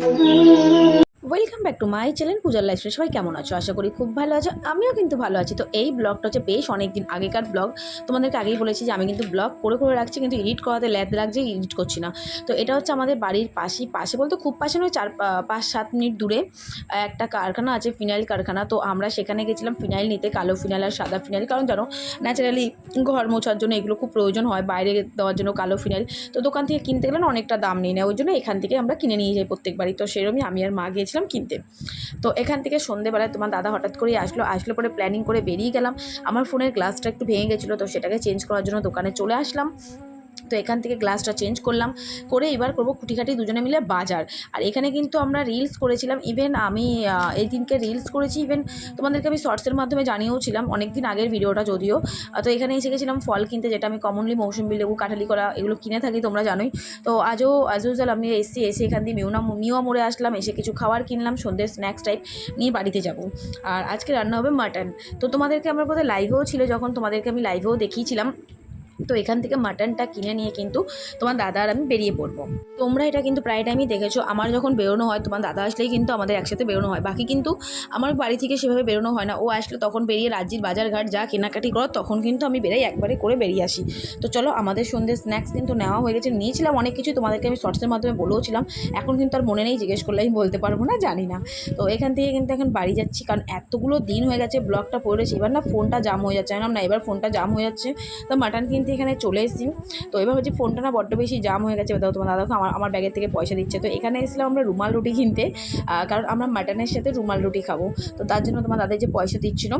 嗯 welcome back to my channel পূজার life সবাই কেমন আছো? আশা করি খুব ভালো আছো। আমিও কিন্তু ভালো আছি। তো এই ব্লগটা হচ্ছে বেশ অনেক দিন আগেকার ব্লগ তোমাদেরকে আগেই বলেছি যে আমি কিন্তু ব্লগ করে করে রাখছি, কিন্তু এডিট করাতে ল্যাদ লাগছে এডিট করছি না। তো এটা হচ্ছে আমাদের বাড়ির পাশেই, পাশে বলতে খুব পাশে নয়, চার পাঁচ, সাত মিনিট দূরে একটা কারখানা আছে ফিনাইল কারখানা। তো আমরা সেখানে গেছিলাম ফিনাইল নিতে, কালো ফিনাইল আর সাদা ফিনাইল কারণ জানো ন্যাচারালি ঘর মোছার জন্য এগুলো খুব প্রয়োজন হয়, বাইরে দেওয়ার জন্য কালো ফিনাইল তো দোকান থেকে কিনতে গেলে অনেকটা দাম নিয়ে নেয়, ওই জন্য এখান থেকে আমরা কিনে নিয়ে যাই প্রত্যেকবারই। তো সেরকমই আমি আর মা গিয়েছিলাম কিনতে। তো এখান থেকে সন্ধেবেলায় তোমার দাদা হঠাৎ করেই আসলো, আসলে পরে প্ল্যানিং করে বেরিয়ে গেলাম। আমার ফোনের গ্লাসটা একটু ভেঙে গেছিল, তো সেটাকে চেঞ্জ করার জন্য দোকানে চলে আসলাম। তো এখান থেকে গ্লাসটা চেঞ্জ করলাম, করে এবার করব খুঁটিখাটি দুজনে মিলে বাজার। আর এখানে কিন্তু আমরা রিলস করেছিলাম ইভেন আমি এই দিনকে রিলস করেছি ইভেন তোমাদেরকে আমি শর্টসের মাধ্যমে জানিয়েওছিলাম অনেক দিন আগের ভিডিওটা যদিও। তো এখানে এসে গেছিলাম ফল কিনতে, যেটা আমি কমনলি মৌসুমি লেবু, কাঠালি করা এগুলো কিনে থাকি, তোমরা জানোই। তো আজও অ্যাজ ইউজুয়াল আমি এসছি, এসে এখান দিয়ে মিউনা নিও মোড়ে আসলাম, এসে কিছু খাবার কিনলাম সন্ধ্যের স্ন্যাক্স টাইপ নিয়ে বাড়িতে যাব। আর আজকে রান্না হবে মাটন তো তোমাদেরকে আমার বোধহয় লাইভেও ছিল যখন, তোমাদেরকে আমি লাইভেও দেখিয়েছিলাম। তো এখান থেকে মাটনটা কিনে নিয়ে কিন্তু তোমার দাদা আর আমি বেরিয়ে পড়ব। তোমরা এটা কিন্তু প্রায় টাইমই দেখেছ। আমার যখন বেরোনো হয়, তোমার দাদা আসলেই কিন্তু আমাদের একসাথে বেরোনো হয়। বাকি কিন্তু আমার বাড়ি থেকে সেভাবে বেরোনো হয় না। ও আসলে তখন বেরিয়ে রাজ্যের বাজারঘাট যা কেনাকাটি করো, তখন কিন্তু আমি বেরাই একবারে করে বেরিয়ে আসি। তো চলো, আমাদের সন্ধ্যে স্ন্যাক্স কিন্তু নেওয়া হয়ে গেছে। নিয়েছিলাম অনেক কিছু, তোমাদেরকে আমি শর্টসের মাধ্যমে বলেওছিলাম এখন কিন্তু আর মনে নেই, জিজ্ঞেস করলে আমি বলতে পারব না, জানি না। তো এখান থেকে কিন্তু এখন বাড়ি যাচ্ছি, কারণ এতগুলো দিন হয়ে গেছে ব্লগটা পড়েছি এবার না ফোনটা জাম হয়ে যাচ্ছে। না, এবার ফোনটা জাম হয়ে যাচ্ছে। তো মাটন কিনতে এখানে চলে এসেছি। তো এবার হচ্ছে ফোনটা না বড্ড বেশি জাম হয়ে গেছে দাও তোমার দাদাকে আমার আমার ব্যাগের থেকে পয়সা দিচ্ছে। তো এখানে এসেছিলাম আমরা রুমাল রুটি কিনতে কারণ আমরা মাটনের সাথে রুমাল রুটি খাব। তো তার জন্য তোমার দাদা যে পয়সা দিচ্ছিল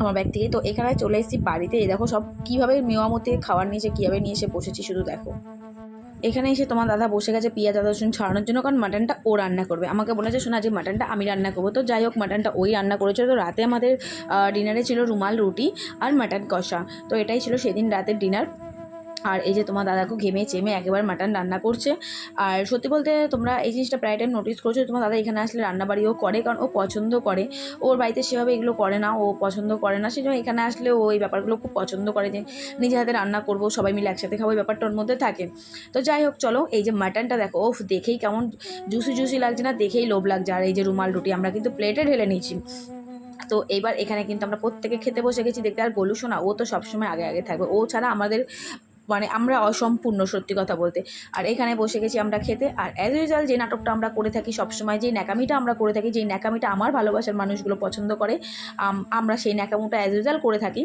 আমার ব্যাগ থেকে, তো এখানে চলে এসেছি বাড়িতে। দেখো সব কীভাবে মেওয়ামতি খাবার নিয়েছে কীভাবে নিয়ে এসে বসেছি শুধু দেখো। এখানে এসে তোমার দাদা বসে গেছে পেঁয়াজ, আদা, রসুন ছাড়ানোর জন্য, কারণ মাটনটা ও রান্না করবে। আমাকে বলেছে, শোনা, যে মাটনটা আমি রান্না করব। তো যাই হোক, মাটনটা ওই রান্না করেছিল। তো রাতে আমাদের ডিনারে ছিল রুমাল, রুটি আর মাটন কষা। তো এটাই ছিল সেদিন রাতের ডিনার আর এই যে তোমার দাদাকে ঘেমে চেমে একেবারে মাটন রান্না করছে। আর সত্যি বলতে তোমরা এই জিনিসটা প্রায় টাইম নোটিস করছ তোমার দাদা এখানে আসলে রান্নাবাড়িও করে কারণ ও পছন্দ করে। ওর বাড়িতে সেভাবে এগুলো করে না, ও পছন্দ করে না। সেই জন্য এখানে আসলে ও এই ব্যাপারগুলো খুব পছন্দ করে যে নিজে হাতে রান্না করব, সবাই মিলে একসাথে খাব, এই ব্যাপারটা ওর মধ্যে থাকে। তো যাই হোক, চলো এই যে মাটনটা দেখো ওফ দেখেই কেমন জুসি জুসি লাগছে না, দেখেই লোভ লাগছে। আর এই যে রুমাল রুটি আমরা কিন্তু প্লেটে ঢেলে নিয়েছি। তো এবার এখানে কিন্তু আমরা প্রত্যেকে খেতে বসে গেছি। দেখতে আর গলু শোনা ও তো সবসময় আগে আগে থাকবে। ও ছাড়া আমাদের মানে আমরা অসম্পূর্ণ, সত্যি কথা বলতে। আর এখানে বসে গেছি আমরা খেতে। আর অ্যাজ ইউজুয়াল যে নাটকটা আমরা করে থাকি সবসময়, যে ন্যাকামিটা আমরা করে থাকি যেই ন্যাকামিটা আমার ভালোবাসার মানুষগুলো পছন্দ করে আমরা সেই ন্যাকামোটা অ্যাজ ইউজুয়াল করে থাকি।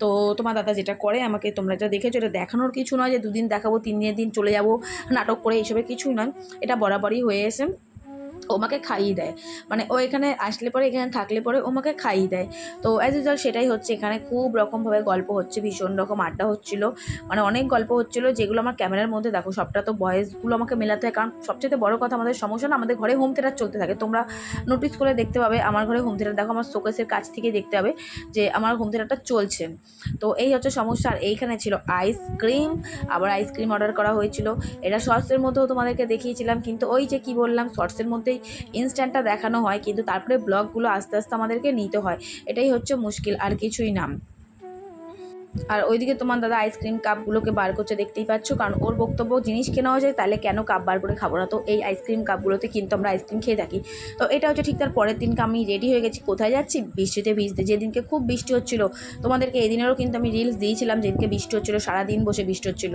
তো তোমার দাদা যেটা করে, আমাকে তোমরা এটা দেখেছ, এটা দেখানোর কিছু নয় যে দুদিন দেখাবো, তিন দিন চলে যাব, নাটক করে এইসবের কিছুই নয়। এটা বরাবরই হয়ে এসে ও আমাকে খাইয়ে দেয়। মানে ও এখানে আসলে পরে, এখানে থাকলে পরে ও আমাকে খাইয়ে দেয়। তো অ্যাজ ইউজুয়াল সেটাই হচ্ছে। এখানে খুব রকমভাবে গল্প হচ্ছে, ভীষণ রকম আড্ডা হচ্ছিল। মানে অনেক গল্প হচ্ছিল যেগুলো আমার ক্যামেরার মধ্যে দেখো, সবটা তো ভয়েসগুলো আমাকে মেলাতে হয়। কারণ সবচেয়ে বড় কথা আমাদের সমস্যা না, আমাদের ঘরে হোম থিয়েটার চলতে থাকে। তোমরা নোটিস করে দেখতে পাবে, আমার ঘরে হোম থিয়েটার দেখো, আমার শোকেসের কাছ থেকে দেখতে হবে যে আমার হোম থিয়েটারটা চলছে। তো এই হচ্ছে সমস্যা। আর এইখানে ছিল আইসক্রিম আবার আইসক্রিম অর্ডার করা হয়েছিল। এটা শর্টসের মধ্যেও তোমাদেরকে দেখিয়েছিলাম। কিন্তু ওই যে কি বললাম শর্টসের মধ্যেই ইনস্ট্যান্টটা দেখানো হয়, কিন্তু তারপরে ব্লগগুলো আস্তে আস্তে আমাদেরকে নিতে হয়। এটাই হচ্ছে মুশকিল, আর কিছুই না। আর ওইদিকে তোমার দাদা আইসক্রিম কাপগুলোকে বার করছে, দেখতেই পাচ্ছ? কারণ ওর বক্তব্য, জিনিস কেনা যায় তাহলে কেন কাপ বার করে খাব না? তো এই আইসক্রিম কাপগুলোতে কিন্তু আমরা আইসক্রিম খেয়ে থাকি। তো এটা হচ্ছে ঠিক তার পরের দিনকে আমি রেডি হয়ে গেছি। কোথায় যাচ্ছি? বৃষ্টিতে ভিজতে। যেদিনকে খুব বৃষ্টি হচ্ছিল, তোমাদেরকে এদিনেরও কিন্তু আমি রিলস দিয়েছিলাম, যেদিনকে বৃষ্টি হচ্ছিল, সারাদিন বসে বৃষ্টি হচ্ছিল।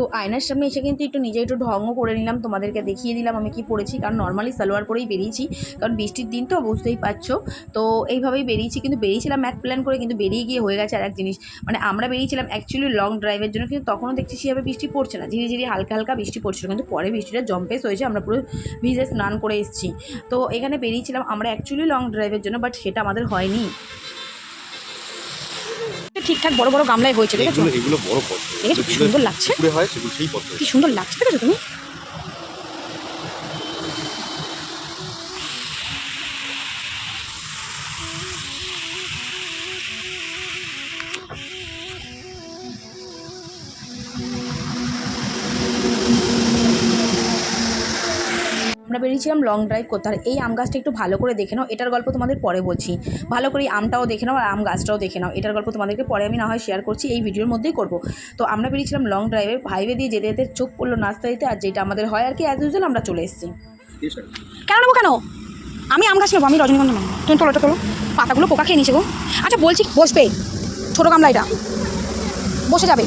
তো আয়নার সামনে এসে কিন্তু একটু নিজে একটু ঢঙও করে নিলাম, তোমাদেরকে দেখিয়ে দিলাম আমি কি পরেছি কারণ নর্মালি সালোয়ার পরেই বেরিয়েছি, কারণ বৃষ্টির দিন তো বুঝতেই পারছ। তো এইভাবেই বেরিয়েছি, কিন্তু বেরিয়েছিলাম এক প্ল্যান করে, কিন্তু বেরিয়ে গিয়ে হয়ে গেছে আর এক জিনিস। মানে আমরা বেরিয়েছিলাম অ্যাকচুয়ালি লং ড্রাইভের জন্য, কিন্তু তখনও দেখছি সেভাবে বৃষ্টি পড়ছে না ধীরে ধীরে হালকা হালকা বৃষ্টি পড়ছিল, কিন্তু পরে বৃষ্টিটা জম্পেস হয়েছে, আমরা পুরো ভিজে স্নান করে এসেছি। তো এখানে বেরিয়েছিলাম আমরা অ্যাকচুয়ালি লং ড্রাইভের জন্য বাট সেটা আমাদের হয়নি। ঠিকঠাক বড় বড় গামলায় হয়েছে দেখেছ? এগুলো বড় পদ্ম। দেখেছ কি সুন্দর লাগছে? হয় সেগুলো সেই পদ্ম কি সুন্দর লাগছে দেখেছ তুমি? বেরিয়েছিলাম লং ড্রাইভ করতে আর এই আম গাছটা একটু ভালো করে দেখে নাও এটার গল্প তোমাদের পরে বলছি। ভালো করে এই আমটাও দেখে নাও আর আম গাছটাও দেখে নাও এটার গল্প তোমাদেরকে পরে আমি না হয় শেয়ার করছি এই ভিডিওর মধ্যেই করব। তো আমরা বেরিয়েছিলাম লং ড্রাইভে হাইওয়ে দিয়ে যেতে যেতে চোখ পড়ল নাস্তা দিতে আর যেটা আমাদের হয় আর কি অ্যাজ ইউজুয়াল আমরা চলে এসেছি। কেন নেব কেন? আমি আম গাছ নেব আমি রজনীগন্ধা নেব। তুমি তোলো তোলো। পাতাগুলো পোকা খেয়ে নিয়েছে গো। আচ্ছা বলছি বসবে। ছোটো গামলা এটা। বসে যাবে।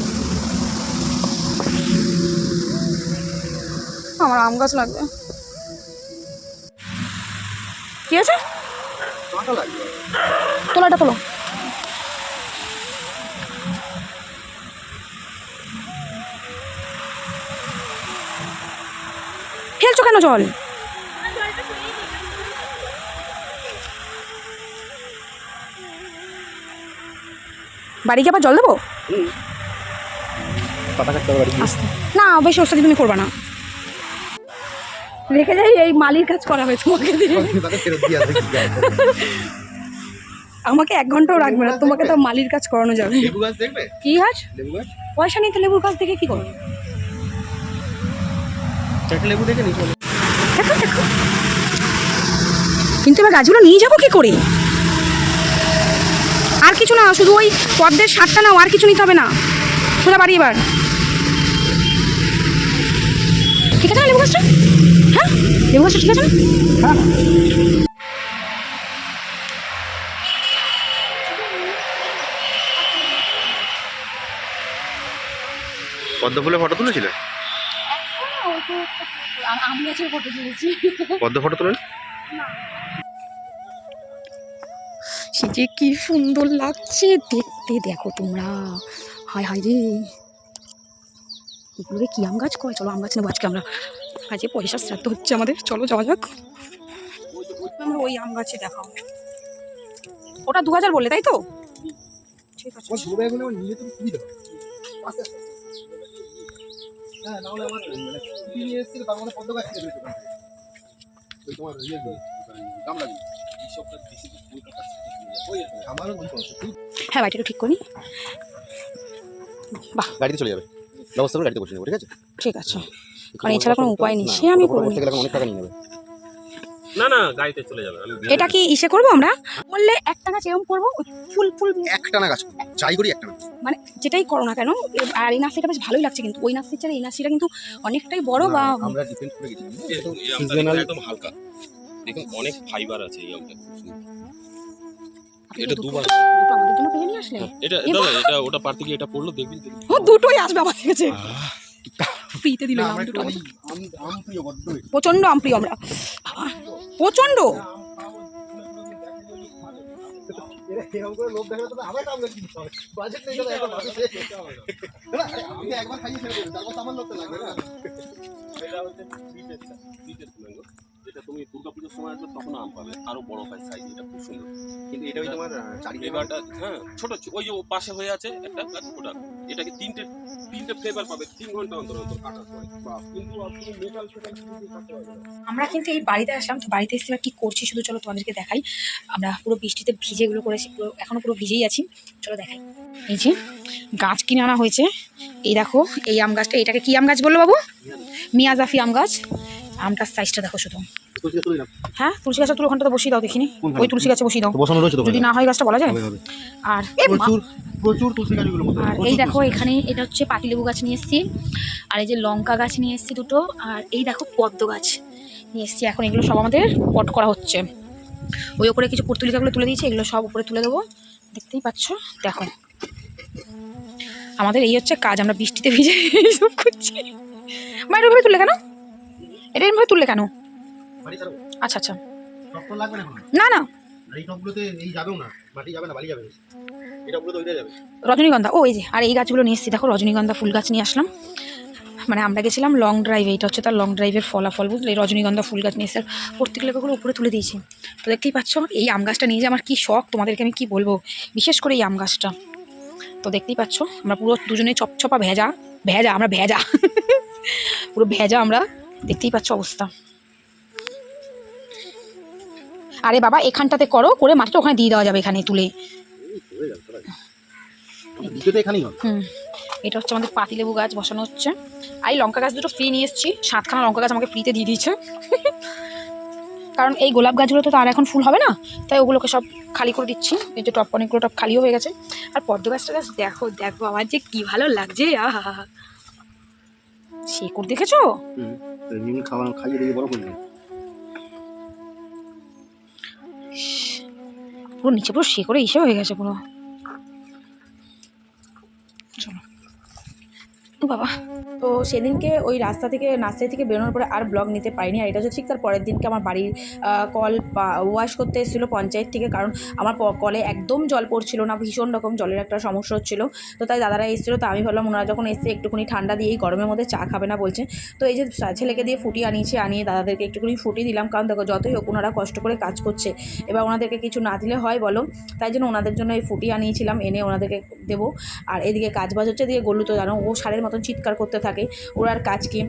আমার আম গাছ লাগবে। কি আছে তোলো এটা তোলো। ফেলছো কেন জল? বাড়ি কি আবার জল দেবো? না বেশি ওস্তাদি তুমি করবা না। রেখে যাই এই মালির কাজ করা হয়েছে তোমাকে দিয়ে? আমাকে এক ঘন্টাও রাখবে না তোমাকে তো মালির কাজ করানো যাবে। কি গাছ? পয়সা নেই তো লেবুর গাছ দেখে কি করবে লেবু দেখে দেখো দেখো। কিন্তু এবার গাছগুলো নিয়ে যাব কি করে? আর কিছু না শুধু ওই পদ্মের সারটা নাও আর কিছু নিতে হবে না। সোজা বাড়ি এবার। ঠিক আছে লেবু গাছটা? হ্যাঁ? লেবু গাছটা ঠিক আছে না পদ্ম ফুলে ফটো তুলেছিলে? আমি গাছের ফটো তুলেছি। পদ্ম ফটো তুলেন? সে যে কি সুন্দর লাগছে দেখতে দেখো তোমরা। হায় হায় রে। এগুলোকে কি আম গাছ? কয়? চলো আম গাছ নেব আজকে আমরা। আজকে পয়সা শ্রাদ্ধ হচ্ছে আমাদের। চলো যাওয়া যাক। আমরা ওই আম গাছে দেখাও। ওটা দু হাজার বললে তাই তো? ঠিক আছে। হ্যাঁ না হলে আমার মানে নিয়ে এসেছিল তার মধ্যে পদ্ম গাছ তোমার ইয়ে গামলা দিয়ে হ্যাঁ বাড়িটা ঠিক করি গাড়িতে চলে যাবে। ব্যবস্থা করে গাড়িতে বসে নেব ঠিক আছে? ঠিক আছে। কারণ এছাড়া কোনো উপায় নেই। সে আমি নেবে। না না গাড়িতে চলে যাবে এটা কি ইসে করব আমরা? বললে এক টাকা যেরকম করব ওই ফুল ফুল একটা গাছ যাই করি একটা মানে যেটাই করো না কেন আর এই নার্সিটা বেশ ভালোই লাগছে কিন্তু। ওই নার্সির চেয়ে এই নার্সিটা কিন্তু অনেকটাই বড় বা আমরা ডিপেন্ড করে গেছি একদম হালকা। দেখুন অনেক ফাইবার আছে এই আমটা। এটা দুবার আমাদের জন্য কিনে নিয়ে আসলে এটা দাদা এটা ওটা পার থেকে এটা পড়ল দেখবি দেখবি। ও দুটোই আসবে আমার কাছে। ফ্রিতে দিল আম দুটো। প্রচণ্ড আম প্রিয় প্রচণ্ড আম প্রিয় আমরা। প্রচণ্ড? একবার খাইয়ে ছেড়ে দেবো, তারপর আমার লাগবে না। এটা হচ্ছে যেটা তুমি দুর্গাপুজোর সময় আসবে তখন আম পাবে। আরও বড় হয় সাইজ এটা খুব সুন্দর। কিন্তু এটা ওই তোমার আহ, চারি ফ্লেভারটা হ্যাঁ ছোট ওই যে পাশে হয়ে আছে একটা ওটা এটাকে তিনটে তিনটে ফ্লেভার পাবে তিন ঘণ্টা অন্তর অন্তর কাটার পরে। কিন্তু আর মেটাল ফেটাল কিছু কাটতে পারবে আমরা কিন্তু এই বাড়িতে আসলাম তো বাড়িতে এসে কি করছি শুধু চলো তোমাদেরকে দেখাই। আমরা পুরো বৃষ্টিতে ভিজে এগুলো করেছি পুরো এখনও পুরো ভিজেই আছি। চলো দেখাই। এই যে গাছ কিনে আনা হয়েছে। এই দেখো এই আম গাছটা এটাকে কি আম গাছ বলল বাবু? মিয়াজাফি আম গাছ। আমটার সাইজটা দেখো শুধু। তুলে। হ্যাঁ তুলসী গাছটা তুলো ওখানটাতে বসিয়ে দাও দেখিনি। ওই তুলসী গাছে বসিয়ে দাও। যদি না হয় গাছটা বলা যায়। আর প্রচুর প্রচুর তুলসী গাছগুলো আর এই দেখো এখানে এটা হচ্ছে পাতিলেবু গাছ নিয়ে এসেছি। আর এই যে লঙ্কা গাছ নিয়ে এসেছি দুটো। আর এই দেখো পদ্ম গাছ নিয়ে এসেছি। এখন এগুলো সব আমাদের পট করা হচ্ছে। ওই ওপরে কিছু পুর্তুলিকাগুলো তুলে দিয়েছে এগুলো সব উপরে তুলে দেবো। দেখতেই পাচ্ছ? দেখো। আমাদের এই হচ্ছে কাজ আমরা বৃষ্টিতে ভিজে এইসব করছি। মা এটা তুললে কেন? এটা এরমভাবে তুললে কেন? আচ্ছা আচ্ছা। না না রজনীগন্ধা। ও এই যে আর এই গাছগুলো নিয়ে এসেছি। দেখো রজনীগন্ধা ফুল গাছ নিয়ে আসলাম। মানে আমরা গেছিলাম লং ড্রাইভ এইটা হচ্ছে তার লং ড্রাইভের ফলাফল বুঝলে? রজনীগন্ধা ফুল গাছ নিয়ে এসে প্রত্যেক লেবাগুলো উপরে তুলে দিয়েছি। তো দেখতেই পাচ্ছ এই আম গাছটা নিয়ে যে আমার কী শখ তোমাদেরকে আমি কি বলব? বিশেষ করে এই আম গাছটা। তো দেখতেই পাচ্ছ আমরা পুরো দুজনে চপচপা ভেজা ভেজা আমরা ভেজা। পুরো ভেজা আমরা দেখতেই পাচ্ছ অবস্থা। আরে বাবা এখানটাতে করো করে মাটিটা ওখানে দিয়ে দেওয়া যাবে এখানে তুলে। এটা হচ্ছে আমাদের পাতিলেবু গাছ বসানো হচ্ছে। আর এই লঙ্কা গাছ দুটো ফ্রি নিয়ে এসেছি। সাতখানা লঙ্কা গাছ আমাকে ফ্রিতে দিয়ে দিয়েছে। কারণ এই গোলাপ গাছগুলো তো আর এখন ফুল হবে না। তাই ওগুলোকে সব খালি করে দিচ্ছি। এই যে টপ অনেকগুলো টপ খালিও হয়ে গেছে। আর পদ্ম গাছটা গাছ দেখো দেখো আমার যে কী ভালো লাগছে আহা। শেকড় দেখেছ? হুম খাওয়া খাইয়ে দিয়ে বড় করে পুরো নিচে পুরো শেকড়ে ইসে হয়ে গেছে পুরো। চলো। বাবা। তো সেদিনকে ওই রাস্তা থেকে নার্সারি থেকে বেরোনোর পরে আর ব্লগ নিতে পারিনি। আর এটা হচ্ছে ঠিক তার পরের দিনকে আমার বাড়ির কল ওয়াশ করতে এসেছিল পঞ্চায়েত থেকে, কারণ আমার কলে একদম জল পড়ছিল না, ভীষণ রকম জলের একটা সমস্যা হচ্ছিল। তো তাই দাদারা এসেছিল, তো আমি ভাবলাম ওনারা যখন এসছে একটুখানি ঠান্ডা দিয়ে এই গরমের মধ্যে চা খাবে না বলছে। তো এই যে ছেলেকে দিয়ে ফুটি আনিয়েছে, আনিয়ে দাদাদেরকে একটুখানি ফুটি দিলাম, কারণ দেখো যতই হোক ওনারা কষ্ট করে কাজ করছে। এবার ওনাদেরকে কিছু না দিলে হয় বলো? তাই জন্য ওনাদের জন্য এই ফুটি আনিয়েছিলাম, এনে ওনাদেরকে দেবো। আর এদিকে কাজ বাজ হচ্ছে দিয়ে গলু তো জানো, ও সারের মতন চিৎকার করতে থাকে ওর আর কাজ কি।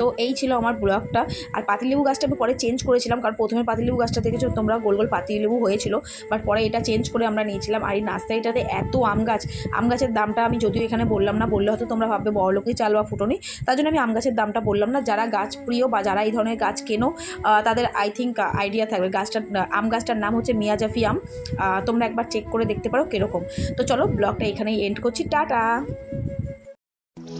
তো এই ছিল আমার ব্লগটা। আর পাতিলেবু গাছটা আমি পরে চেঞ্জ করেছিলাম, কারণ প্রথমে পাতিলেবু গাছটা দেখেছ, তোমরা গোল গোল পাতিলেবু হয়েছিল বাট পরে এটা চেঞ্জ করে আমরা নিয়েছিলাম। আর এই নার্সারিটাতে এত আম গাছ, আম গাছের দামটা আমি যদিও এখানে বললাম না, বললে হয়তো তোমরা ভাববে বড়লোকই চাল বা ফুটনি তার জন্য আমি আম গাছের দামটা বললাম না। যারা গাছ প্রিয় বা যারা এই ধরনের গাছ কেনো তাদের আই থিঙ্ক আইডিয়া থাকবে। গাছটার, আম গাছটার নাম হচ্ছে মিয়াজাফি আম তোমরা একবার চেক করে দেখতে পারো কীরকম। তো চলো ব্লগটা এখানেই এন্ড করছি। টাটা!